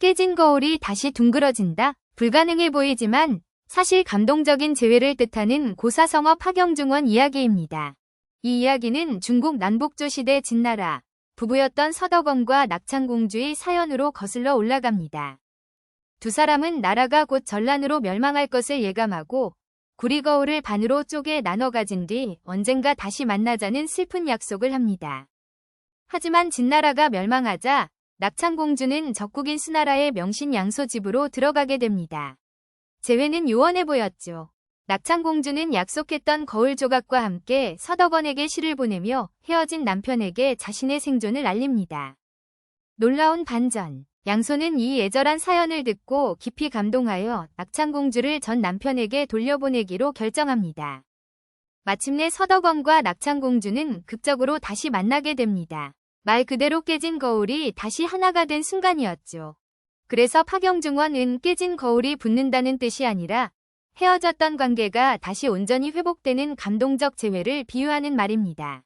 깨진 거울이 다시 둥그러진다. 불가능해 보이지만 사실 감동적인 재회를 뜻하는 고사성어 파경중원 이야기입니다. 이 이야기는 중국 남북조 시대 진나라 부부였던 서덕원과 낙창공주의 사연으로 거슬러 올라갑니다. 두 사람은 나라가 곧 전란으로 멸망할 것을 예감하고 구리거울을 반으로 쪼개 나눠 가진 뒤 언젠가 다시 만나자는 슬픈 약속을 합니다. 하지만 진나라가 멸망하자 낙창공주는 적국인 수나라의 명신 양소 집으로 들어가게 됩니다. 재회는 요원해 보였죠. 낙창공주는 약속했던 거울 조각과 함께 서덕원에게 시를 보내며 헤어진 남편에게 자신의 생존을 알립니다. 놀라운 반전. 양소는 이 애절한 사연을 듣고 깊이 감동하여 낙창공주를 전 남편에게 돌려보내기로 결정합니다. 마침내 서덕원과 낙창공주는 극적으로 다시 만나게 됩니다. 말 그대로 깨진 거울이 다시 하나가 된 순간이었죠. 그래서 파경중원은 깨진 거울이 붙는다는 뜻이 아니라 헤어졌던 관계가 다시 온전히 회복되는 감동적 재회를 비유하는 말입니다.